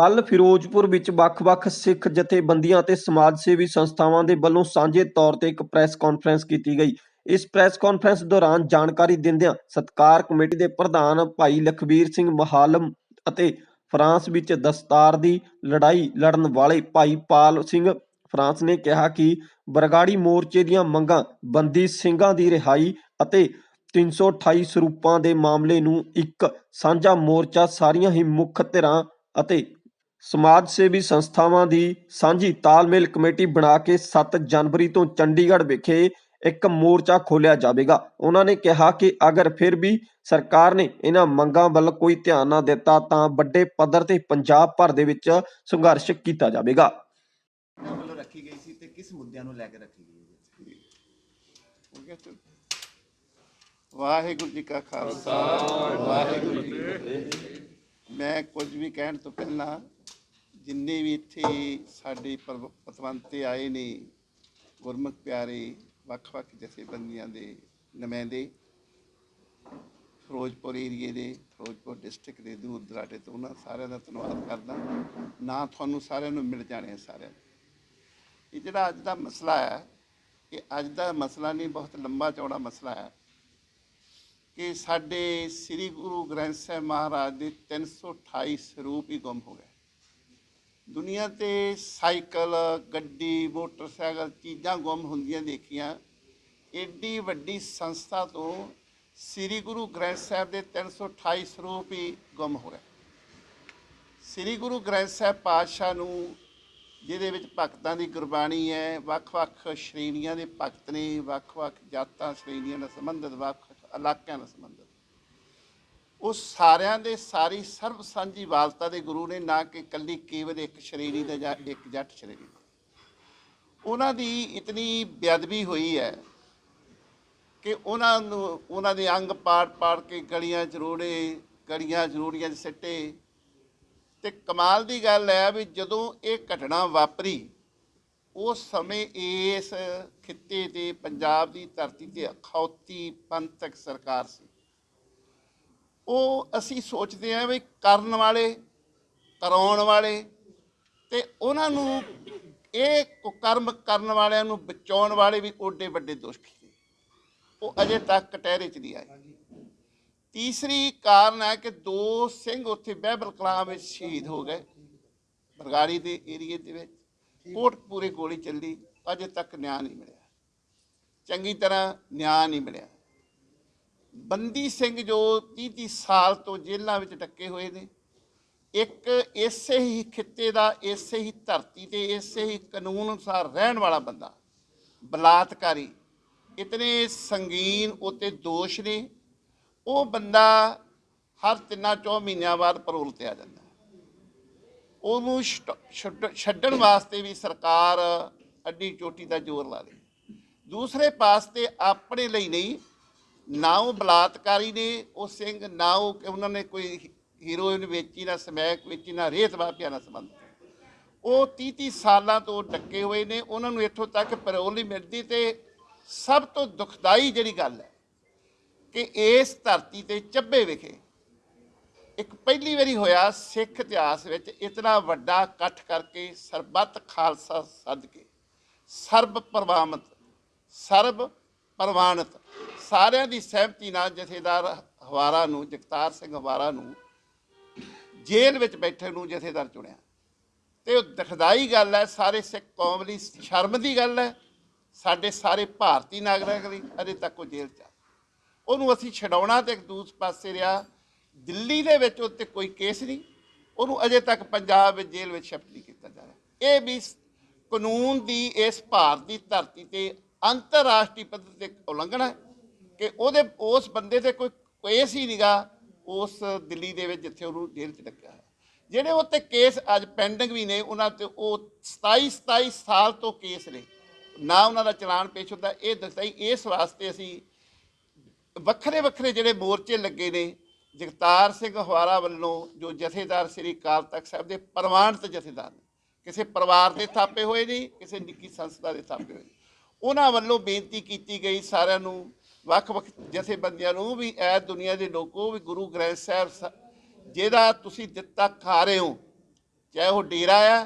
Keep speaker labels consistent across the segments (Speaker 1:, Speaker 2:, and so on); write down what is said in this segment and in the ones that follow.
Speaker 1: ਕੱਲ ਫਿਰੋਜ਼ਪੁਰ ਵਿੱਚ ਵੱਖ-ਵੱਖ ਸਿੱਖ ਜਥੇਬੰਦੀਆਂ ਅਤੇ ਸਮਾਜ ਸੇਵੀ ਸੰਸਥਾਵਾਂ ਦੇ ਵੱਲੋਂ ਸਾਂਝੇ ਤੌਰ ਤੇ ਇੱਕ ਪ੍ਰੈਸ ਕਾਨਫਰੰਸ ਕੀਤੀ ਗਈ। ਇਸ ਪ੍ਰੈਸ ਕਾਨਫਰੰਸ ਦੌਰਾਨ ਜਾਣਕਾਰੀ ਦਿੰਦਿਆਂ ਸਤਕਾਰ ਕਮੇਟੀ ਦੇ ਪ੍ਰਧਾਨ ਭਾਈ ਲਖਵੀਰ ਸਿੰਘ ਮਹਾਲਮ ਅਤੇ ਫਰਾਂਸ ਵਿੱਚ ਦਸਤਾਰ ਦੀ ਲੜਾਈ ਲੜਨ ਵਾਲੇ ਭਾਈ ਪਾਲ ਸਿੰਘ ਫਰਾਂਸ ਨੇ ਕਿਹਾ ਕਿ ਬਰਗਾੜੀ ਮੋਰਚੇ ਦੀਆਂ ਮੰਗਾਂ ਬੰਦੀ ਸਿੰਘਾਂ ਦੀ ਰਿਹਾਈ ਅਤੇ 328 ਸਰੂਪਾਂ ਦੇ ਮਾਮਲੇ ਨੂੰ ਇੱਕ ਸਾਂਝਾ ਮੋਰਚਾ ਸਾਰੀਆਂ ਹੀ ਮੁੱਖ ਧਿਰਾਂ ਅਤੇ ਸਮਾਜ ਸੇਵੀ ਸੰਸਥਾਵਾਂ ਦੀ ਸਾਂਝੀ ਤਾਲਮੇਲ ਕਮੇਟੀ ਬਣਾ ਕੇ 7 ਜਨਵਰੀ ਤੋਂ ਚੰਡੀਗੜ੍ਹ ਵਿਖੇ ਇੱਕ ਮੋਰਚਾ ਖੋਲ੍ਹਿਆ ਜਾਵੇਗਾ। ਉਹਨਾਂ ਨੇ ਕਿਹਾ ਕਿ ਅਗਰ ਫਿਰ ਵੀ ਸਰਕਾਰ ਨੇ ਇਹਨਾਂ ਮੰਗਾਂ ਵੱਲ ਕੋਈ ਧਿਆਨ ਨਾ ਦਿੱਤਾ ਤਾਂ ਵੱਡੇ ਪੱਧਰ ਤੇ ਪੰਜਾਬ ਭਰ ਦੇ ਵਿੱਚ ਸੰਘਰਸ਼ ਕੀਤਾ ਜਾਵੇਗਾ।
Speaker 2: ਉਹਨਾਂ ਵੱਲੋਂ ਰੱਖੀ ਗਈ ਸੀ ਤੇ ਕਿਸ ਮੁੱਦਿਆਂ ਨੂੰ ਲੈ ਕੇ ਰੱਖੀ ਗਈ ਹੈ?
Speaker 3: ਹੋ ਗਿਆ ਤੇ ਵਾਹਿਗੁਰੂ ਜੀ ਕਾ ਖਾਲਸਾ ਵਾਹਿਗੁਰੂ ਜੀ ਕੀ ਫਤਿਹ। ਮੈਂ ਕੁਝ ਵੀ ਕਹਿਣ ਤੋਂ ਪਹਿਲਾਂ ਜਿੰਨੇ ਵੀ ਇੱਥੇ ਸਾਡੇ ਪਰਵ- ਪਤਵੰਤੇ ਆਏ ਨੇ, ਗੁਰਮੁਖ ਪਿਆਰੇ, ਵੱਖ-ਵੱਖ ਜਥੇਬੰਦੀਆਂ ਦੇ ਨੁਮਾਇੰਦੇ, ਫਿਰੋਜ਼ਪੁਰ ਏਰੀਏ ਦੇ, ਫਿਰੋਜ਼ਪੁਰ ਡਿਸਟ੍ਰਿਕਟ ਦੇ ਦੂਰ ਦਰਾਡੇ ਤੋਂ ਉਹਨਾਂ ਸਾਰਿਆਂ ਦਾ ਧੰਨਵਾਦ ਕਰਦਾ। ਨਾ ਤੁਹਾਨੂੰ ਸਾਰਿਆਂ ਨੂੰ ਮਿਲ ਜਾਣੇ ਆ ਸਾਰਿਆਂ ਨੂੰ। ਇਹ ਜਿਹੜਾ ਅੱਜ ਦਾ ਮਸਲਾ ਹੈ ਇਹ ਅੱਜ ਦਾ ਮਸਲਾ ਨਹੀਂ, ਬਹੁਤ ਲੰਬਾ ਚੌੜਾ ਮਸਲਾ ਹੈ ਕਿ ਸਾਡੇ ਸ੍ਰੀ ਗੁਰੂ ਗ੍ਰੰਥ ਸਾਹਿਬ ਮਹਾਰਾਜ ਦੇ 328 ਸਰੂਪ ਹੀ ਗੁੰਮ ਹੋ ਗਏ। ਦੁਨੀਆ ਤੇ ਸਾਈਕਲ, ਗੱਡੀ, ਮੋਟਰਸਾਈਕਲ ਚੀਜ਼ਾਂ ਗੁੰਮ ਹੁੰਦੀਆਂ ਦੇਖੀਆਂ। ਏਡੀ ਵੱਡੀ ਸੰਸਥਾ ਤੋਂ ਸ੍ਰੀ ਗੁਰੂ ਗ੍ਰੰਥ ਸਾਹਿਬ ਦੇ 328 ਸਰੂਪ ਹੀ ਗੁੰਮ ਹੋ ਗਏ ਸ੍ਰੀ ਗੁਰੂ ਗ੍ਰੰਥ ਸਾਹਿਬ ਪਾਤਸ਼ਾਹ ਨੂੰ, ਜਿਹਦੇ ਵਿੱਚ ਭਗਤਾਂ ਦੀ ਗੁਰਬਾਣੀ ਹੈ, ਵੱਖ-ਵੱਖ ਸ਼੍ਰੇਣੀਆਂ ਦੇ ਭਗਤ ਨੇ, ਵੱਖ-ਵੱਖ ਜਾਤਾਂ ਸ਼੍ਰੇਣੀਆਂ ਨਾਲ ਸੰਬੰਧਿਤ ਵੱਖ ਇਲਾਕਿਆਂ ਨਾਲ ਸੰਬੰਧਿਤ। ਉਹ ਸਾਰਿਆਂ ਦੇ ਸਾਰੀ ਸਰਬ ਸਾਂਝੀ ਵਾਲਤਾ ਦੇ ਗੁਰੂ ਨੇ, ਨਾ ਕਿ ਕੱਲੀ ਕੇਵਲ ਇੱਕ ਸ਼੍ਰੇਣੀ ਦਾ ਜਾਂ ਇੱਕ ਜੱਟ ਸ਼੍ਰੇਣੀ। ਉਹਨਾਂ ਦੀ ਇਤਨੀ ਬੇਅਦਬੀ ਹੋਈ ਹੈ ਕਿ ਉਹਨਾਂ ਨੂੰ, ਉਹਨਾਂ ਦੇ ਅੰਗ ਪਾੜ-ਪਾੜ ਕੇ ਗਲੀਆਂ ਚ ਰੋੜੇ, ਗਲੀਆਂ ਜ਼ਰੂਰੀਆਂ ਚ ਸਿੱਟੇ। ਤੇ ਕਮਾਲ ਦੀ ਗੱਲ ਹੈ ਵੀ ਜਦੋਂ ਇਹ ਘਟਨਾ ਵਾਪਰੀ ਉਸ ਸਮੇਂ ਇਸ ਖਿੱਤੇ ਤੇ ਪੰਜਾਬ ਦੀ ਧਰਤੀ ਤੇ ਅਖੌਤੀ ਪੰਥਕ ਸਰਕਾਰ ਸੀ। ਉਹ ਅਸੀਂ ਸੋਚਦੇ ਹਾਂ ਵੀ ਕਰਨ ਵਾਲੇ ਕਰਾਉਣ ਵਾਲੇ ਤੇ ਉਹਨਾਂ ਨੂੰ ਇਹ ਕੁਕਰਮ ਕਰਨ ਵਾਲਿਆਂ ਨੂੰ ਬਚਾਉਣ ਵਾਲੇ ਵੀ ਓਡੇ ਵੱਡੇ ਦੋਸ਼ੀ ਨੇ। ਉਹ ਅਜੇ ਤੱਕ ਕਟਹਿਰੇ ਚ ਨਹੀਂ ਆਏ। ਤੀਸਰੀ ਕਾਰਨ ਹੈ ਕਿ ਦੋ ਸਿੰਘ ਉੱਥੇ ਬਹਿਬਲ ਕਲਾਂ ਵਿੱਚ ਸ਼ਹੀਦ ਹੋ ਗਏ। ਬਰਗਾੜੀ ਦੇ ਏਰੀਏ ਦੇ ਵਿੱਚ। ਕੋਟਪੂਰੇ ਗੋਲੀ ਚੱਲੀ। ਅਜੇ ਤੱਕ ਨਿਆਂ ਨਹੀਂ ਮਿਲਿਆ। ਚੰਗੀ ਤਰ੍ਹਾਂ ਨਿਆਂ ਨਹੀਂ ਮਿਲਿਆ। ਬੰਦੀ ਸਿੰਘ ਜੋ 30 30 ਸਾਲ ਤੋਂ ਜੇਲ੍ਹਾਂ ਵਿੱਚ ਟੱਕੇ ਹੋਏ ਨੇ, ਇੱਕ ਇਸੇ ਹੀ ਖਿੱਤੇ ਦਾ, ਇਸੇ ਹੀ ਧਰਤੀ ਤੇ, ਇਸੇ ਹੀ ਕਾਨੂੰਨ ਅਨੁਸਾਰ ਰਹਿਣ ਵਾਲਾ ਬੰਦਾ, ਬਲਾਤਕਾਰੀ। ਇਤਨੇ ਸੰਗੀਨ ਉਤੇ ਦੋਸ਼ ਨੇ। ਉਹ ਬੰਦਾ ਹਰ ਤਿੰਨਾਂ ਚੌ ਮਹੀਨਿਆਂ ਬਾਅਦ ਪਰੋਲ ਤੇ ਆ ਜਾਂਦਾ। ਉਹਨੂੰ ਛਡ- ਛੱਡ- ਛੱਡਣ ਵਾਸਤੇ ਵੀ ਸਰਕਾਰ ਅੱਡੀ ਚੋਟੀ ਦਾ ਜ਼ੋਰ ਲਾ ਰਹੀ। ਦੂਸਰੇ ਪਾਸ 'ਤੇ ਆਪਣੇ ਲਈ ਨਹੀਂ ਨਾ ਉਹ ਬਲਾਤਕਾਰੀ ਨੇ ਉਹ ਸਿੰਘ ਨਾ ਉਹ ਉਹਨਾਂ ਨੇ ਕੋਈ ਹੀਰੋਇਨ ਵੇਚੀ ਨਾ, ਸਮੈਕ ਵੇਚੀ ਨਾ, ਰੇਤ ਮਾਫੀਆ ਨਾਲ ਸੰਬੰਧ। ਉਹ 30 30 ਸਾਲਾਂ ਤੋਂ ਡੱਕੇ ਹੋਏ ਨੇ, ਉਹਨਾਂ ਨੂੰ ਇੱਥੋਂ ਤੱਕ ਪੈਰੋਲ ਨਹੀਂ ਮਿਲਦੀ ਤੇ ਸਭ ਤੋਂ ਦੁਖਦਾਈ ਜਿਹੜੀ ਗੱਲ ਹੈ ਕਿ ਇਸ ਧਰਤੀ ਤੇ ਚੱਬੇ ਵਿਖੇ ਇੱਕ ਪਹਿਲੀ ਵਾਰੀ ਹੋਇਆ ਸਿੱਖ ਇਤਿਹਾਸ ਵਿੱਚ ਇਤਨਾ ਵੱਡਾ ਇਕੱਠ ਕਰਕੇ ਸਰਬੱਤ ਖਾਲਸਾ ਸੱਦ ਕੇ ਸਰਬ ਪ੍ਰਵਾਨਿਤ ਸਰਬ ਪ੍ਰਵਾਨਿਤ। ਸਾਰਿਆਂ ਦੀ ਸਹਿਮਤੀ ਨਾਲ ਜਥੇਦਾਰ ਹਵਾਰਾ ਨੂੰ, ਜਗਤਾਰ ਸਿੰਘ ਹਵਾਰਾ ਨੂੰ ਜੇਲ੍ਹ ਵਿੱਚ ਬੈਠੇ ਨੂੰ ਜਥੇਦਾਰ ਚੁਣਿਆ। ਤੇ ਉਹ ਦੁਖਦਾਈ ਗੱਲ ਹੈ, ਸਾਰੇ ਸਿੱਖ ਕੌਮ ਲਈ ਸ਼ਰਮ ਦੀ ਗੱਲ ਹੈ। ਸਾਡੇ ਸਾਰੇ ਭਾਰਤੀ ਨਾਗਰਿਕ ਲਈ ਅਜੇ ਤੱਕ ਉਹ ਜੇਲ੍ਹ 'ਚ ਆ। ਉਹਨੂੰ ਅਸੀਂ ਛਡਾਉਣਾ ਤੇ ਇੱਕ ਦੂਸਰੇ ਪਾਸੇ ਰਿਹਾ। ਦਿੱਲੀ ਦੇ ਵਿੱਚ ਉੱਤੇ ਕੋਈ ਕੇਸ ਨਹੀਂ। ਉਹਨੂੰ ਅਜੇ ਤੱਕ ਪੰਜਾਬ ਵਿੱਚ ਜੇਲ੍ਹ ਵਿੱਚ ਸ਼ਿਫਟ ਨਹੀਂ ਕੀਤਾ ਜਾ ਰਿਹਾ। ਇਹ ਵੀ ਕਾਨੂੰਨ ਦੀ ਇਸ ਭਾਰਤ ਦੀ ਧਰਤੀ ਤੇ ਅੰਤਰਰਾਸ਼ਟਰੀ ਪੱਧਰ ਤੇ ਉਲੰਘਣਾ ਹੈ। ਕਿ ਉਹਦੇ, ਉਸ ਬੰਦੇ ਤੇ ਕੋਈ ਕੇਸ ਹੀ ਨਹੀਂਗਾ ਉਸ ਦਿੱਲੀ ਦੇ ਵਿੱਚ ਜਿੱਥੇ ਉਹਨੂੰ ਜੇਲ੍ਹ 'ਚ ਰੱਖਿਆ ਹੈ ਜਿਹੜੇ ਉੱਤੇ ਕੇਸ ਅੱਜ ਪੈਂਡਿੰਗ ਵੀ ਨੇ, ਉਹਨਾਂ ਤੇ ਉਹ 27 27 ਸਾਲ ਤੋਂ ਕੇਸ ਨੇ। ਨਾ ਉਹਨਾਂ ਦਾ ਚਲਾਨ ਪੇਸ਼ ਹੁੰਦਾ, ਇਹ ਦੱਸਈ ਇਸ ਵਾਸਤੇ ਅਸੀਂ ਵੱਖਰੇ ਵੱਖਰੇ ਜਿਹੜੇ ਮੋਰਚੇ ਲੱਗੇ ਨੇ, ਜਗਤਾਰ ਸਿੰਘ ਹਵਾਰਾ ਵੱਲੋਂ, ਜੋ ਜਥੇਦਾਰ ਸ੍ਰੀ ਅਕਾਲ ਤਖਤ ਸਾਹਿਬ ਦੇ ਪ੍ਰਵਾਨਿਤ ਜਥੇਦਾਰ ਨੇ, ਕਿਸੇ ਪਰਿਵਾਰ ਦੇ ਥਾਪੇ ਹੋਏ ਨਹੀਂ ਕਿਸੇ ਨਿੱਕੀ ਸੰਸਥਾ ਦੇ ਥਾਪੇ ਹੋਏ ਉਹਨਾਂ ਵੱਲੋਂ ਬੇਨਤੀ ਕੀਤੀ ਗਈ ਸਾਰਿਆਂ ਨੂੰ ਵੱਖ-ਵੱਖ ਜਥੇਬੰਦੀਆਂ ਨੂੰ ਵੀ ਐ ਦੁਨੀਆ ਦੇ ਲੋਕੋ ਵੀ ਗੁਰੂ ਗ੍ਰੰਥ ਸਾਹਿਬ ਸ- ਜਿਹਦਾ ਤੁਸੀਂ ਦਿੱਤਾ ਖਾ ਰਹੇ ਹੋ ਚਾਹੇ ਉਹ ਡੇਰਾ ਆ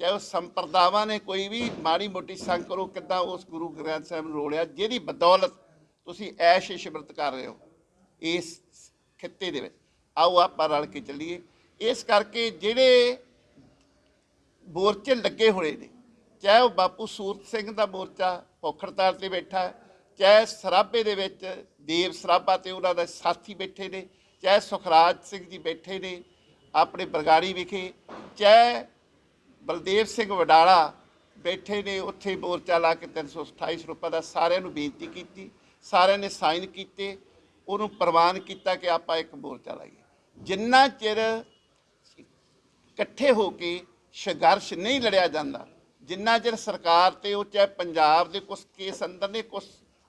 Speaker 3: ਚਾਹੇ ਉਹ ਸੰਪਰਦਾਵਾਂ ਨੇ ਕੋਈ ਵੀ ਮਾੜੀ ਮੋਟੀ ਸੰਗ ਕਰੋ ਕਿੱਦਾਂ ਉਸ ਗੁਰੂ ਗ੍ਰੰਥ ਸਾਹਿਬ ਨੂੰ ਰੋਲਿਆ ਜਿਹਦੀ ਬਦੌਲਤ ਤੁਸੀਂ ਐਸ਼ ਇਸ਼ਮਰਤ ਕਰ ਰਹੇ ਹੋ ਇਸ ਖਿੱਤੇ ਦੇ ਵਿੱਚ। ਆਓ ਆਪਾਂ ਰਲ ਕੇ ਚੱਲੀਏ। ਇਸ ਕਰਕੇ ਜਿਹੜੇ ਮੋਰਚੇ ਲੱਗੇ ਹੋਏ ਨੇ ਚਾਹੇ ਉਹ ਬਾਪੂ ਸੂਰਤ ਸਿੰਘ ਦਾ ਮੋਰਚਾ ਪੋਖੜਤਾਲ ਤੇ ਬੈਠਾ ਹੈ, ਚਾਹੇ ਸਰਾਭੇ ਦੇ ਵਿੱਚ ਦੇਵ ਸਰਾਭਾ ਤੇ ਉਹਨਾਂ ਦੇ ਸਾਥੀ ਬੈਠੇ ਨੇ, ਚਾਹੇ ਸੁਖਰਾਜ ਸਿੰਘ ਜੀ ਬੈਠੇ ਨੇ ਆਪਣੇ ਬਰਗਾੜੀ ਵਿਖੇ, ਚਾਹੇ ਬਲਦੇਵ ਸਿੰਘ ਵਡਾਲਾ ਬੈਠੇ ਨੇ, ਉੱਥੇ ਮੋਰਚਾ ਲਾ ਕੇ 328 ਰੁਪਏ ਦਾ ਸਾਰਿਆਂ ਨੂੰ ਬੇਨਤੀ ਕੀਤੀ, ਸਾਰਿਆਂ ਨੇ ਸਾਈਨ ਕੀਤੇ, ਉਹਨੂੰ ਪ੍ਰਵਾਨ ਕੀਤਾ ਕਿ ਆਪਾਂ ਇੱਕ ਮੋਰਚਾ ਲਾਈਏ। ਜਿੰਨਾ ਚਿਰ ਇਕੱਠੇ ਹੋ ਕੇ ਸੰਘਰਸ਼ ਨਹੀਂ ਲੜਿਆ ਜਾਂਦਾ, ਜਿੰਨਾ ਚਿਰ ਸਰਕਾਰ ਤੇ ਉਹ ਚਾਹੇ ਪੰਜਾਬ ਦੇ ਕੁਝ ਕੇਸ ਅੰਦਰ ਨੇ ਕੁਝ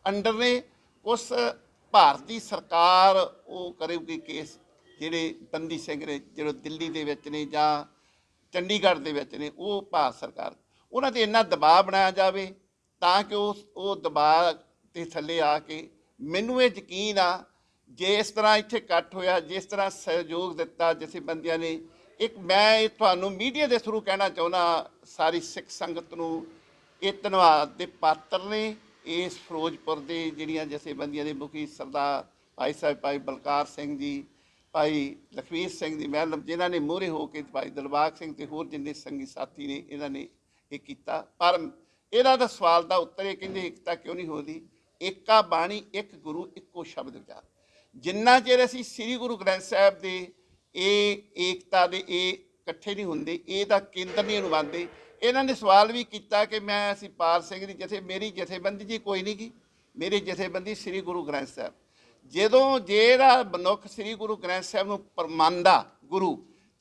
Speaker 3: ਅੰਡਰ ਨੇ ਉਸ ਭਾਰਤੀ ਸਰਕਾਰ, ਉਹ ਕਰੇਗੀ ਕੇਸ ਜਿਹੜੇ ਬੰਦੀ ਸਿੰਘ ਨੇ, ਜਿਹੜੇ ਦਿੱਲੀ ਦੇ ਵਿੱਚ ਨੇ ਜਾਂ ਚੰਡੀਗੜ੍ਹ ਦੇ ਵਿੱਚ ਨੇ, ਉਹ ਭਾਰਤ ਸਰਕਾਰ, ਉਹਨਾਂ ਤੇ ਇੰਨਾ ਦਬਾਅ ਬਣਾਇਆ ਜਾਵੇ ਤਾਂ ਕਿ ਉਹ ਉਹ ਦਬਾਅ ਤੇ ਥੱਲੇ ਆ ਕੇ ਮੈਨੂੰ ਇਹ ਯਕੀਨ ਆ, ਜੇ ਇਸ ਤਰ੍ਹਾਂ ਇੱਥੇ ਇਕੱਠ ਹੋਇਆ, ਜਿਸ ਤਰ੍ਹਾਂ ਸਹਿਯੋਗ ਦਿੱਤਾ ਜਿਸੇ ਬੰਦਿਆਂ ਨੇ, ਇੱਕ ਮੈਂ ਇਹ ਤੁਹਾਨੂੰ ਮੀਡੀਆ ਦੇ ਥਰੂ ਕਹਿਣਾ ਚਾਹੁੰਦਾ ਸਾਰੀ ਸਿੱਖ ਸੰਗਤ ਨੂੰ ਇਹ ਧੰਨਵਾਦ ਦੇ ਪਾਤਰ ਨੇ। ਇਸ ਫਿਰੋਜ਼ਪੁਰ ਦੇ ਜਿਹੜੀਆਂ ਜਥੇਬੰਦੀਆਂ ਦੇ ਮੁਖੀ ਸਰਦਾਰ ਭਾਈ ਸਾਹਿਬ, ਭਾਈ ਬਲਕਾਰ ਸਿੰਘ ਜੀ, ਭਾਈ ਲਖਵੀਰ ਸਿੰਘ ਦੀ ਮਹਿਲ ਜਿਨ੍ਹਾਂ ਨੇ ਮੋਹਰੇ ਹੋ ਕੇ ਭਾਈ ਦਿਲਬਾਗ ਸਿੰਘ ਤੇ ਹੋਰ ਜਿੰਨੇ ਸੰਗੀ ਸਾਥੀ ਨੇ, ਇਹਨਾਂ ਨੇ ਇਹ ਕੀਤਾ। ਪਰ ਇਹਨਾਂ ਦਾ ਸਵਾਲ ਦਾ ਉੱਤਰ ਇਹ ਕਹਿੰਦੇ ਇਕਤਾ ਕਿਉਂ ਨਹੀਂ ਹੋਦੀ? ਏਕਾ ਬਾਣੀ, ਇੱਕ ਗੁਰੂ, ਇੱਕੋ ਸ਼ਬਦ ਵਿਚਾਰ। ਜਿੰਨਾ ਚਿਰ ਅਸੀਂ ਸ੍ਰੀ ਗੁਰੂ ਗ੍ਰੰਥ ਸਾਹਿਬ ਦੇ ਇਹ ਏਕਤਾ ਦੇ ਇਹ ਇਕੱਠੇ ਨਹੀਂ ਹੁੰਦੇ, ਇਹ ਦਾ ਕੇਂਦਰ ਨਹੀਂ ਅਨੁਵਾਦੇ ਇਹਨਾਂ ਨੇ ਸਵਾਲ ਵੀ ਕੀਤਾ ਕਿ ਮੈਂ ਅਸੀਂ ਪਾਲ ਸਿੰਘ ਦੀ ਜਥੇ ਮੇਰੀ ਜਥੇਬੰਦੀ ਜੀ ਕੋਈ ਨਹੀਂ ਗੀ। ਮੇਰੀ ਜਥੇਬੰਦੀ ਸ੍ਰੀ ਗੁਰੂ ਗ੍ਰੰਥ ਸਾਹਿਬ। ਜਦੋਂ ਜਿਹੜਾ ਮਨੁੱਖ ਸ੍ਰੀ ਗੁਰੂ ਗ੍ਰੰਥ ਸਾਹਿਬ ਨੂੰ ਪਰਮੰਦਾ ਗੁਰੂ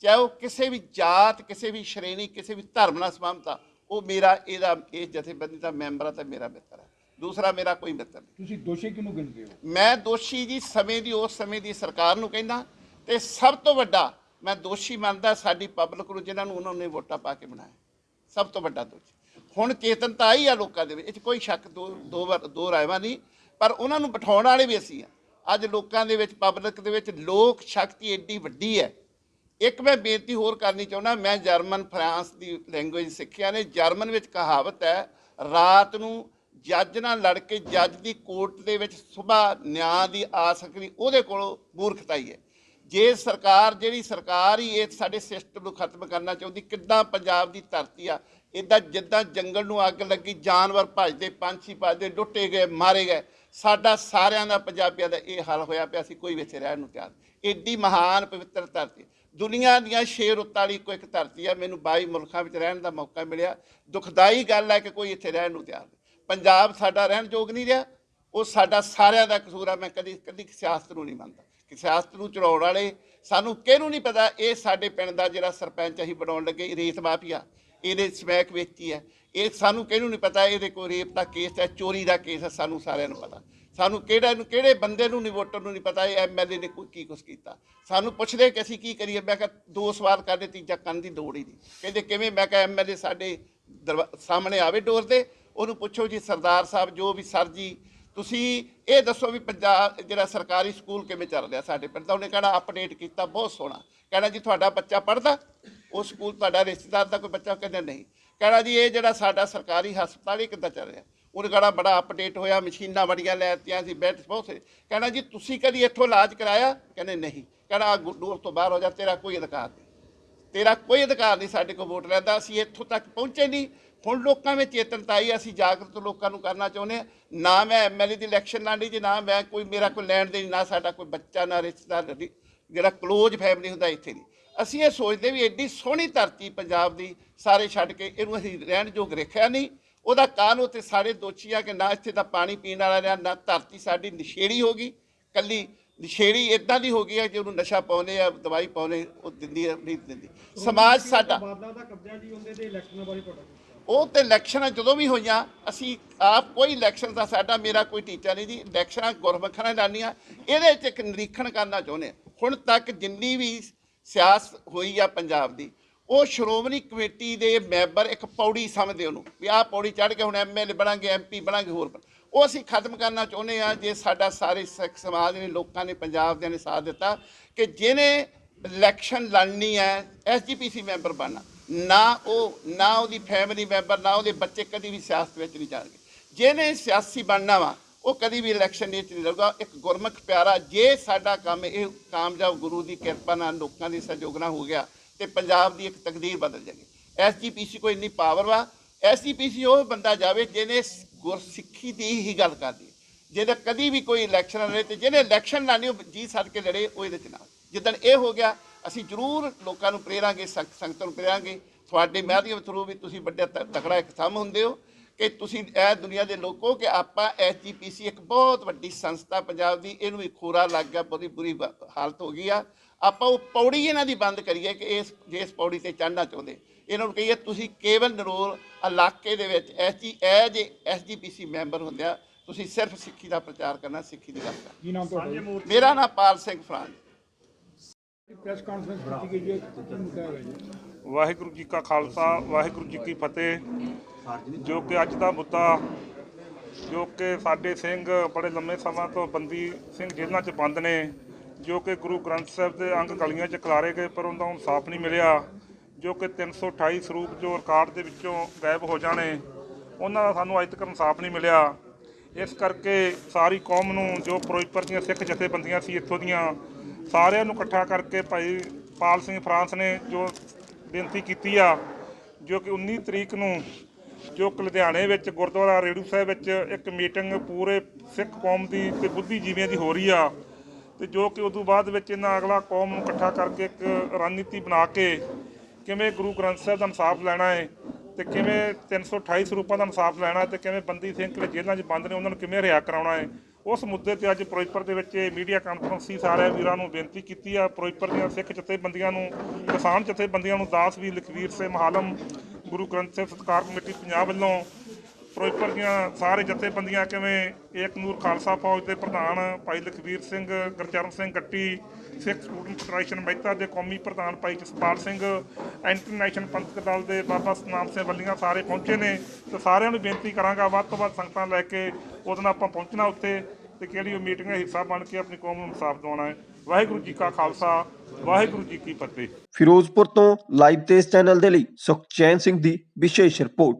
Speaker 3: ਚਾਹੇ ਉਹ ਕਿਸੇ ਵੀ ਜਾਤ ਕਿਸੇ ਵੀ ਸ਼੍ਰੇਣੀ ਕਿਸੇ ਵੀ ਧਰਮ ਨਾਲ ਸੰਬੰਧਤਾ ਉਹ ਮੇਰਾ ਇਹਦਾ ਇਹ ਜਥੇਬੰਦੀ ਦਾ ਮੈਂਬਰ ਆ ਤੇ ਮੇਰਾ ਮਿੱਤਰ ਹੈ ਦੂਸਰਾ ਮੇਰਾ ਕੋਈ ਮਿੱਤਰ ਨਹੀਂ।
Speaker 4: ਤੁਸੀਂ ਦੋਸ਼ੀ ਕਿਹਨੂੰ ਗਿਣਦੇ ਹੋ?
Speaker 3: ਮੈਂ ਦੋਸ਼ੀ ਜੀ ਸਮੇਂ ਦੀ ਉਸ ਸਮੇਂ ਦੀ ਸਰਕਾਰ ਨੂੰ ਕਹਿੰਦਾ ਤੇ ਸਭ ਤੋਂ ਵੱਡਾ ਮੈਂ ਦੋਸ਼ੀ ਮੰਨਦਾ ਸਾਡੀ ਪਬਲਿਕ ਨੂੰ ਜਿਨ੍ਹਾਂ ਨੂੰ ਉਹਨਾਂ ਨੇ ਵੋਟਾਂ ਪਾ ਕੇ ਬਣਾਇਆ। ਸਭ ਤੋਂ ਵੱਡਾ ਦੋਸ਼। ਹੁਣ ਚੇਤਨਤਾ ਆਈ ਆ ਲੋਕਾਂ ਦੇ ਵਿੱਚ, ਇਹ 'ਚ ਕੋਈ ਸ਼ੱਕ, ਦੋ ਦੋ ਵਾਰ, ਦੋ ਰਾਇਵਾਂ ਨਹੀਂ, ਪਰ ਉਹਨਾਂ ਨੂੰ ਬਿਠਾਉਣ ਵਾਲੇ ਵੀ ਅਸੀਂ ਆ। ਅੱਜ ਲੋਕਾਂ ਦੇ ਵਿੱਚ, ਪਬਲਿਕ ਦੇ ਵਿੱਚ ਲੋਕ ਸ਼ਕਤੀ ਏਡੀ ਵੱਡੀ ਹੈ। ਇੱਕ ਮੈਂ ਬੇਨਤੀ ਹੋਰ ਕਰਨੀ ਚਾਹੁੰਦਾ, ਮੈਂ ਜਰਮਨ, ਫਰਾਂਸ ਦੀ ਲੈਂਗੁਏਜ ਸਿੱਖਿਆ ਨੇ, ਜਰਮਨ ਵਿੱਚ ਕਹਾਵਤ ਹੈ, ਰਾਤ ਨੂੰ ਜੱਜ ਨਾਲ ਲੜ ਕੇ ਜੱਜ ਦੀ ਕੋਰਟ ਦੇ ਵਿੱਚ ਸਵੇਰ ਨਿਆਂ ਦੀ ਆ ਸਕਦੀ ਉਹਦੇ ਕੋਲੋਂ ਮੂਰਖਤਾਈ ਹੈ। ਜੇ ਸਰਕਾਰ, ਜਿਹੜੀ ਸਰਕਾਰ ਹੀ ਇਹ ਸਾਡੇ ਸਿਸਟਮ ਨੂੰ ਖਤਮ ਕਰਨਾ ਚਾਹੁੰਦੀ, ਕਿੱਦਾਂ ਪੰਜਾਬ ਦੀ ਧਰਤੀ ਆ ਇਦਾਂ ਜਿੱਦਾਂ ਜੰਗਲ ਨੂੰ ਅੱਗ ਲੱਗੀ, ਜਾਨਵਰ ਭੱਜਦੇ, ਪੰਛੀ ਭੱਜਦੇ, ਲੁੱਟੇ ਗਏ, ਮਾਰੇ ਗਏ, ਸਾਡਾ ਸਾਰਿਆਂ ਦਾ, ਪੰਜਾਬੀਆਂ ਦਾ ਇਹ ਹਾਲ ਹੋਇਆ ਪਿਆ ਸੀ ਕੋਈ ਵਿੱਚ ਰਹਿਣ ਨੂੰ ਤਿਆਰ ਨਹੀਂ। ਏਡੀ ਮਹਾਨ ਪਵਿੱਤਰ ਧਰਤੀ, ਦੁਨੀਆ ਦੀਆਂ ਛੇ ਰੁੱਤਾਂ ਵਾਲੀ ਕੋਈ ਇੱਕ ਧਰਤੀ ਆ, ਮੈਨੂੰ 22 ਮੁਲਕਾਂ ਵਿੱਚ ਰਹਿਣ ਦਾ ਮੌਕਾ ਮਿਲਿਆ, ਦੁਖਦਾਈ ਗੱਲ ਹੈ ਕਿ ਕੋਈ ਇੱਥੇ ਰਹਿਣ ਨੂੰ ਤਿਆਰ ਨਹੀਂ ਪੰਜਾਬ ਸਾਡਾ ਰਹਿਣ ਯੋਗ ਨਹੀਂ ਰਿਹਾ, ਉਹ ਸਾਡਾ ਸਾਰਿਆਂ ਦਾ ਕਸੂਰ ਆ, ਮੈਂ ਕਦੀ ਕਦੀ ਸਿਆਸਤ ਨੂੰ ਨਹੀਂ ਮੰਨਦਾ ਸਿਆਸਤ ਨੂੰ ਚਲਾਉਣ ਵਾਲੇ, ਸਾਨੂੰ ਕਿਹਨੂੰ ਨਹੀਂ ਪਤਾ, ਇਹ ਸਾਡੇ ਪਿੰਡ ਦਾ ਜਿਹੜਾ ਸਰਪੰਚ ਅਸੀਂ ਬਣਾਉਣ ਲੱਗੇ ਰੇਤ ਮਾਫੀਆ। ਇਹਦੇ ਸਮੈਕ ਵੇਚੀ ਹੈ। ਇਹ ਸਾਨੂੰ ਕਿਹਨੂੰ ਨਹੀਂ ਪਤਾ, ਇਹਦੇ ਕੋਈ ਰੇਪ ਦਾ ਕੇਸ ਹੈ, ਚੋਰੀ ਦਾ ਕੇਸ ਹੈ, ਸਾਨੂੰ ਸਾਰਿਆਂ ਨੂੰ ਪਤਾ। ਸਾਨੂੰ ਕਿਹੜਾ ਨੂੰ ਕਿਹੜੇ ਬੰਦੇ ਨੂੰ ਨਹੀਂ, ਵੋਟਰ ਨੂੰ ਨਹੀਂ ਪਤਾ, ਇਹ ਐਮਐਲਏ ਨੇ ਕੋਈ ਕੀ ਕੁਛ ਕੀਤਾ। ਸਾਨੂੰ ਪੁੱਛਦੇ ਕਿ ਅਸੀਂ ਕੀ ਕਰੀਏ? ਮੈਂ ਕਿਹਾ, ਦੋ ਸਵਾਲ ਕਰਦੇ ਤੀਜਾ ਕੰਨ ਦੀ ਲੋੜ ਹੀ ਨਹੀਂ। ਕਹਿੰਦੇ, ਕਿਵੇਂ? ਮੈਂ ਕਿਹਾ ਐਮਐਲਏ ਸਾਡੇ ਦਰਵਾ- ਸਾਹਮਣੇ ਆਵੇ ਡੋਰ ਦੇ ਉਹਨੂੰ ਪੁੱਛੋ ਜੀ, ਸਰਦਾਰ ਸਾਹਿਬ, ਜੋ ਵੀ ਸਰ ਜੀ ਤੁਸੀਂ ਇਹ ਦੱਸੋ ਵੀ ਪੰਜਾਬ, ਜਿਹੜਾ ਸਰਕਾਰੀ ਸਕੂਲ ਕਿਵੇਂ ਚੱਲ ਰਿਹਾ ਸਾਡੇ ਪਿੰਡ ਦਾ? ਉਹਨੇ ਕਹਿਣਾ ਅਪਡੇਟ ਕੀਤਾ? ਬਹੁਤ ਸੋਹਣਾ। ਕਹਿਣਾ ਜੀ ਤੁਹਾਡਾ ਬੱਚਾ ਪੜਦਾ ਉਹ ਸਕੂਲ ਤੁਹਾਡਾ ਰਿਸ਼ਤੇਦਾਰ ਦਾ, ਕੋਈ ਬੱਚਾ ਕਹਿੰਦਾ ਨਹੀਂ। ਕਹਿਣਾ ਜੀ ਇਹ ਜਿਹੜਾ ਸਾਡਾ ਸਰਕਾਰੀ ਹਸਪਤਾਲ ਇਹ ਕਿੱਦਾਂ ਚੱਲ ਰਿਹਾ? ਉਹਨੇ ਕਹਿਣਾ ਬੜਾ ਅਪਡੇਟ ਹੋਇਆ, ਮਸ਼ੀਨਾਂ ਬੜੀਆਂ ਲੈਤੀਆਂ ਸੀ ਬੈੱਡ ਬਹੁਤ ਸੇ। ਕਹਿਣਾ ਜੀ, ਤੁਸੀਂ ਕਦੀ ਇੱਥੋਂ ਇਲਾਜ ਕਰਾਇਆ? ਕਹਿੰਦੇ ਨਹੀਂ। ਕਹਿਣਾ ਡੋਰ ਤੋਂ ਬਾਹਰ ਹੋ ਜਾ, ਤੇਰਾ ਕੋਈ ਅਧਿਕਾਰ ਨਹੀਂ। ਤੇਰਾ ਕੋਈ ਅਧਿਕਾਰ ਨਹੀਂ ਸਾਡੇ ਕੋਲ ਵੋਟ ਲੈਂਦਾ, ਅਸੀਂ ਇੱਥੋਂ ਤੱਕ ਪਹੁੰਚੇ ਨਹੀਂ। ਹੁਣ ਲੋਕਾਂ ਵਿੱਚ ਚੇਤਨਤਾ ਆਈ ਅਸੀਂ ਜਾਗਰਤ ਲੋਕਾਂ ਨੂੰ ਕਰਨਾ ਚਾਹੁੰਦੇ ਹਾਂ। ਨਾ ਮੈਂ ਐਮਐਲਏ ਦੀ ਇਲੈਕਸ਼ਨ ਲੜਨੀ ਜੀ ਨਾ ਮੈਂ ਕੋਈ, ਮੇਰਾ ਕੋਈ ਲੈਣ ਦੇ ਨਾ ਸਾਡਾ ਕੋਈ ਬੱਚਾ, ਨਾ ਰਿਸ਼ਤੇਦਾਰ ਜਿਹੜਾ ਕਲੋਜ਼ ਫੈਮਿਲੀ ਹੁੰਦਾ ਇੱਥੇ ਦੀ ਅਸੀਂ ਇਹ ਸੋਚਦੇ ਵੀ ਐਡੀ ਸੋਹਣੀ ਧਰਤੀ ਪੰਜਾਬ ਦੀ, ਸਾਰੇ ਛੱਡ ਕੇ ਇਹਨੂੰ ਅਸੀਂ ਰਹਿਣ ਯੋਗ ਰੱਖਿਆ ਨਹੀਂ। ਉਹਦਾ ਕਾਰਨ ਉੱਤੇ ਸਾਰੇ ਦੋਸ਼ੀ ਆ ਕਿ ਨਾ ਇੱਥੇ ਦਾ ਪਾਣੀ ਪੀਣ ਵਾਲਾ ਰਿਹਾ, ਨਾ ਧਰਤੀ ਸਾਡੀ ਨਸ਼ੇੜੀ ਹੋ ਗਈ। ਕੱਲੀ ਨਿਸ਼ੇੜੀ ਇਦਾਂ ਦੀ ਹੋ ਗਈ ਹੈ ਕਿ ਉਹਨੂੰ ਨਸ਼ਾ ਪਾਉਂਦੇ ਆ ਦਵਾਈ ਪਾਉਂਦੇ ਉਹ ਦਿੰਦੀ ਆ, ਨਹੀਂ ਦਿੰਦੀ ਸਮਾਜ ਸਾਡਾ
Speaker 4: ਬਾਦਲਾਂ ਦਾ ਕਬਜ਼ਾ ਜੀ ਹੁੰਦੇ ਤੇ ਇਲੈਕਸ਼ਨਾਂ ਬਾਰੇ ਤੁਹਾਡਾ ਕੀ ਖਿਆਲ?
Speaker 3: ਉਹ ਤੇ ਇਲੈਕਸ਼ਨਾਂ ਜਦੋਂ ਵੀ ਹੋਈਆਂ ਅਸੀਂ ਆਪ ਕੋਈ ਇਲੈਕਸ਼ਨ ਦਾ ਸਾਡਾ ਮੇਰਾ ਕੋਈ ਟੀਚਾ ਨਹੀਂ ਜੀ ਇਲੈਕਸ਼ਨਾਂ ਗੁਰਮੁਖਾਂ ਨਾਲ ਲੜਨੀਆਂ ਇਹਦੇ 'ਚ ਇੱਕ ਨਿਰੀਖਣ ਕਰਨਾ ਚਾਹੁੰਦੇ ਹਾਂ ਹੁਣ ਤੱਕ ਜਿੰਨੀ ਵੀ ਸਿਆਸਤ ਹੋਈ ਆ ਪੰਜਾਬ ਦੀ ਉਹ ਸ਼੍ਰੋਮਣੀ ਕਮੇਟੀ ਦੇ ਮੈਂਬਰ ਇੱਕ ਪੌੜੀ ਸਮਝਦੇ ਉਹਨੂੰ ਵੀ ਆਹ ਪੌੜੀ ਚੜ੍ਹ ਕੇ ਹੁਣ ਐਮਐਲਏ ਬਣਾਂਗੇ ਐਮਪੀ ਬਣਾਂਗੇ ਹੋਰ ਬਣ- ਉਹ ਅਸੀਂ ਖਤਮ ਕਰਨਾ ਚਾਹੁੰਦੇ ਆ ਜੇ ਸਾਡਾ ਸਾਰੇ ਸਿੱਖ ਸਮਾਜ ਨੇ, ਲੋਕਾਂ ਨੇ, ਪੰਜਾਬ ਦੇ ਨੇ ਸਾਥ ਦਿੱਤਾ ਕਿ ਜਿਹਨੇ ਇਲੈਕਸ਼ਨ ਲੜਨੀ ਹੈ ਐਸਜੀਪੀਸੀ ਮੈਂਬਰ ਬਣਨਾ। ਨਾ ਉਹ, ਨਾ ਉਹਦੀ ਫੈਮਿਲੀ ਮੈਂਬਰ ਨਾ ਉਹਦੇ ਬੱਚੇ ਕਦੀ ਵੀ ਸਿਆਸਤ ਵਿੱਚ ਨਹੀਂ ਜਾਣਗੇ। ਜਿਹਨੇ ਸਿਆਸੀ ਬਣਨਾ ਵਾ, ਉਹ ਕਦੀ ਵੀ ਇਲੈਕਸ਼ਨ ਵਿੱਚ ਨਹੀਂ ਲੜੂਗਾ। ਇੱਕ ਗੁਰਮੁਖ ਪਿਆਰਾ, ਜੇ ਸਾਡਾ ਕੰਮ ਇਹ ਕਾਮਯਾਬ ਗੁਰੂ ਦੀ ਕਿਰਪਾ ਨਾਲ ਲੋਕਾਂ ਦੇ ਸਹਿਯੋਗ ਨਾਲ ਹੋ ਗਿਆ ਤੇ ਪੰਜਾਬ ਦੀ ਇੱਕ ਤਕਦੀਰ ਬਦਲ ਜਾਏਗੀ। ਐਸਜੀਪੀਸੀ ਕੋਈ ਇੰਨੀ ਪਾਵਰ ਵਾ। ਐਸਜੀਪੀਸੀ ਉਹ ਬੰਦਾ ਜਾਵੇ ਜਿਹਨੇ ਗੁਰਸਿੱਖੀ ਦੀ ਹੀ ਗੱਲ ਕਰਦੀ ਜਿਹਦਾ ਕਦੀ ਵੀ ਕੋਈ ਇਲੈਕਸ਼ਨ ਲੜੇ ਤੇ ਜਿਹਨੇ ਇਲੈਕਸ਼ਨ ਲੜਨੀ ਉਹ ਜੀ ਸੱਦ ਕੇ ਲੜੇ, ਉਹ ਇਹਦੇ ਚ ਨਾ ਜਿੱਦਣ ਇਹ ਹੋ ਗਿਆ, ਅਸੀਂ ਜ਼ਰੂਰ ਲੋਕਾਂ ਨੂੰ ਪ੍ਰੇਰਾਂਗੇ ਸੰਗਤ ਸੰਗਤ ਨੂੰ ਪ੍ਰੇਰਾਂਗੇ। ਤੁਹਾਡੇ ਮਾਧਿਅਮ ਥਰੂ ਵੀ ਤੁਸੀਂ ਵੱਡੇ ਤ- ਤਕੜਾ ਇੱਕ ਥੰਮ ਹੁੰਦੇ ਹੋ ਕਿ ਤੁਸੀਂ ਇਹ ਦੁਨੀਆ ਦੇ ਲੋਕੋ ਕਿ ਆਪਾਂ ਐਸਜੀਪੀਸੀ ਇੱਕ ਬਹੁਤ ਵੱਡੀ ਸੰਸਥਾ ਪੰਜਾਬ ਦੀ, ਇਹਨੂੰ ਵੀ ਖੋਰਾ ਲੱਗ ਗਿਆ, ਬੜੀ ਬੁਰੀ ਬ- ਹਾਲਤ ਹੋ ਗਈ ਆ। ਆਪਾਂ ਉਹ ਪੌੜੀ ਇਹਨਾਂ ਦੀ ਬੰਦ ਕਰੀਏ ਕਿ ਇਸ ਜਿਸ ਇਸ ਪੌੜੀ ਤੇ ਚੜ੍ਹਨਾ ਚਾਹੁੰਦੇ। ਇਹਨਾਂ ਨੂੰ ਕਹੀਏ ਤੁਸੀਂ ਕੇਵਲ ਨਰੋਲ ਇਲਾਕੇ ਦੇ ਵਿੱਚ ਐਸਜੀ ਐ ਜੇ ਐਸਜੀਪੀਸੀ ਮੈਂਬਰ ਹੁੰਦਿਆ ਤੁਸੀਂ ਸਿਰਫ ਸਿੱਖੀ ਦਾ ਪ੍ਰਚਾਰ ਕਰਨਾ ਸਿੱਖੀ ਦੀ ਗੱਲ ਕਰਨਾ।
Speaker 4: ਕੀ ਨਾਮ ਤੁਹਾਡਾ
Speaker 3: ਮੇਰਾ ਨਾਮ ਪਾਲ ਸਿੰਘ ਫਰਾਂਜ।
Speaker 4: ਪ੍ਰੈਸ ਕਾਨਫਰੰਸ ਕੀਤੀ ਗਈ ਹੈ ਕੀ ਮੁੱਦਾ ਹੈਗਾ ਜੀ?
Speaker 5: ਵਾਹਿਗੁਰੂ ਜੀ ਕਾ ਖਾਲਸਾ ਵਾਹਿਗੁਰੂ ਜੀ ਕੀ ਫਤਿਹ। ਜੋ ਕਿ ਅੱਜ ਦਾ ਮੁੱਦਾ ਜੋ ਕਿ ਸਾਡੇ ਸਿੰਘ ਬੜੇ ਲੰਮੇ ਸਮਾਂ ਤੋਂ ਬੰਦੀ ਸਿੰਘ ਜੇਲ੍ਹਾਂ 'ਚ ਬੰਦ ਨੇ ਜੋ ਕਿ ਗੁਰੂ ਗ੍ਰੰਥ ਸਾਹਿਬ ਦੇ ਅੰਗ ਗਲੀਆਂ 'ਚ ਖਿਲਾਰੇ ਗਏ ਪਰ ਉਹਦਾ ਇਨਸਾਫ ਨਹੀਂ ਮਿਲਿਆ। ਜੋ ਕਿ 328 ਸਰੂਪ ਜੋ ਰਿਕਾਰਡ ਦੇ ਵਿੱਚੋਂ ਗਾਇਬ ਹੋ ਜਾਣੇ, ਉਹਨਾਂ ਦਾ ਸਾਨੂੰ ਅੱਜ ਤੱਕ ਇਨਸਾਫ ਨਹੀਂ ਮਿਲਿਆ। ਇਸ ਕਰਕੇ ਸਾਰੀ ਕੌਮ ਨੂੰ ਜੋ ਫਿਰੋਜ਼ਪੁਰ ਦੀਆਂ ਸਿੱਖ ਜਥੇਬੰਦੀਆਂ ਸੀ ਇੱਥੋਂ ਦੀਆਂ, ਸਾਰਿਆਂ ਨੂੰ ਇਕੱਠਾ ਕਰਕੇ ਭਾਈ ਪਾਲ ਸਿੰਘ ਫਰਾਂਸ ਨੇ ਜੋ ਬੇਨਤੀ ਕੀਤੀ ਆ, ਜੋ ਕਿ 19 ਤਰੀਕ ਨੂੰ ਜੋ ਕਿ ਲੁਧਿਆਣੇ ਵਿੱਚ, ਗੁਰਦੁਆਰਾ ਰੇੜੂ ਸਾਹਿਬ ਵਿੱਚ ਇੱਕ ਮੀਟਿੰਗ ਪੂਰੇ ਸਿੱਖ ਕੌਮ ਦੀ ਤੇ ਬੁੱਧੀਜੀਵੀਆਂ ਦੀ ਹੋ ਰਹੀ ਆ ਤੇ ਜੋ ਕਿ ਉਦੋਂ ਬਾਅਦ ਵਿੱਚ ਇਹਨਾਂ ਅਗਲਾ ਕੌਮ ਨੂੰ ਇਕੱਠਾ ਕਰਕੇ ਇੱਕ ਰਣਨੀਤੀ ਬਣਾ ਕੇ ਕਿਵੇਂ ਗੁਰੂ ਗ੍ਰੰਥ ਸਾਹਿਬ ਦਾ ਇਨਸਾਫ ਲੈਣਾ ਹੈ ਤੇ ਕਿਵੇਂ 328 ਸਰੂਪਾਂ ਦਾ ਇਨਸਾਫ ਲੈਣਾ ਹੈ ਤੇ ਕਿਵੇਂ ਬੰਦੀ ਸਿੰਘ ਜਿਹੜੇ ਜੇਲ੍ਹਾਂ 'ਚ ਬੰਦ ਨੇ, ਉਹਨਾਂ ਨੂੰ ਕਿਵੇਂ ਰਿਹਾ ਕਰਾਉਣਾ ਹੈ? ਉਸ ਮੁੱਦੇ ਤੇ ਅੱਜ ਫਿਰੋਜ਼ਪੁਰ ਦੇ ਵਿੱਚ ਇਹ ਮੀਡੀਆ ਕਾਨਫਰੰਸ ਸੀ ਸਾਰੇ ਵੀਰਾਂ ਨੂੰ ਬੇਨਤੀ ਕੀਤੀ ਆ, ਫਿਰੋਜ਼ਪੁਰ ਦੀਆਂ ਸਿੱਖ ਜਥੇਬੰਦੀਆਂ ਨੂੰ, ਕਿਸਾਨ ਜਥੇਬੰਦੀਆਂ ਨੂੰ ਦਾਸ ਵੀ ਲਖਵੀਰ ਸਿੰਘ ਮਹਾਲਮ, ਗੁਰੂ ਗ੍ਰੰਥ ਸਾਹਿਬ ਸਤਕਾਰ ਕਮੇਟੀ ਪੰਜਾਬ ਵੱਲੋਂ ਫਿਰੋਜ਼ਪੁਰ ਦੀਆਂ ਸਾਰੇ ਜਥੇਬੰਦੀਆਂ ਕਿਵੇਂ ਏਕ ਨੂਰ ਖਾਲਸਾ ਫੌਜ ਦੇ ਪ੍ਰਧਾਨ ਭਾਈ ਲਖਵੀਰ ਸਿੰਘ, ਗੁਰਚਰਨ ਸਿੰਘ ਗੱਟੀ, ਸਿੱਖ ਸਟੂਡੈਂਟ ਫੈਡਰੇਸ਼ਨ ਮਹਿਤਾ ਦੇ ਕੌਮੀ ਪ੍ਰਧਾਨ ਭਾਈ ਜਸਪਾਲ ਸਿੰਘ, ਇੰਟਰਨੈਸ਼ਨਲ ਪੰਥਕ ਦਲ ਦੇ ਬਾਬਾ ਸਤਨਾਮ ਸਿੰਘ ਵੱਲੀਆਂ ਸਾਰੇ ਪਹੁੰਚੇ ਨੇ ਤੇ ਸਾਰਿਆਂ ਨੂੰ ਬੇਨਤੀ ਕਰਾਂਗਾ ਵੱਧ ਤੋਂ ਵੱਧ ਸੰਗਤਾਂ ਲੈ ਕੇ ਉਹਦੇ ਨਾਲ ਆਪਾਂ ਪਹੁੰਚਣਾ ਉੱਥੇ ਤੇ ਕਿਹੜੀ ਉਹ ਮੀਟਿੰਗ ਦਾ ਹਿੱਸਾ ਬਣ ਕੇ ਆਪਣੀ ਕੌਮ ਨੂੰ ਇਨਸਾਫ ਦਿਵਾਉਣਾ ਹੈ। ਵਾਹਿਗੁਰੂ ਜੀ ਕਾ ਖਾਲਸਾ, ਵਾਹਿਗੁਰੂ ਜੀ ਕੀ ਫਤਿਹ।
Speaker 1: ਫਿਰੋਜ਼ਪੁਰ ਤੋਂ ਲਾਈਵ ਤੇਜ਼ ਚੈਨਲ ਦੇ ਲਈ ਸੁਖਚੈਨ ਸਿੰਘ ਦੀ ਵਿਸ਼ੇਸ਼ ਰਿਪੋਰਟ।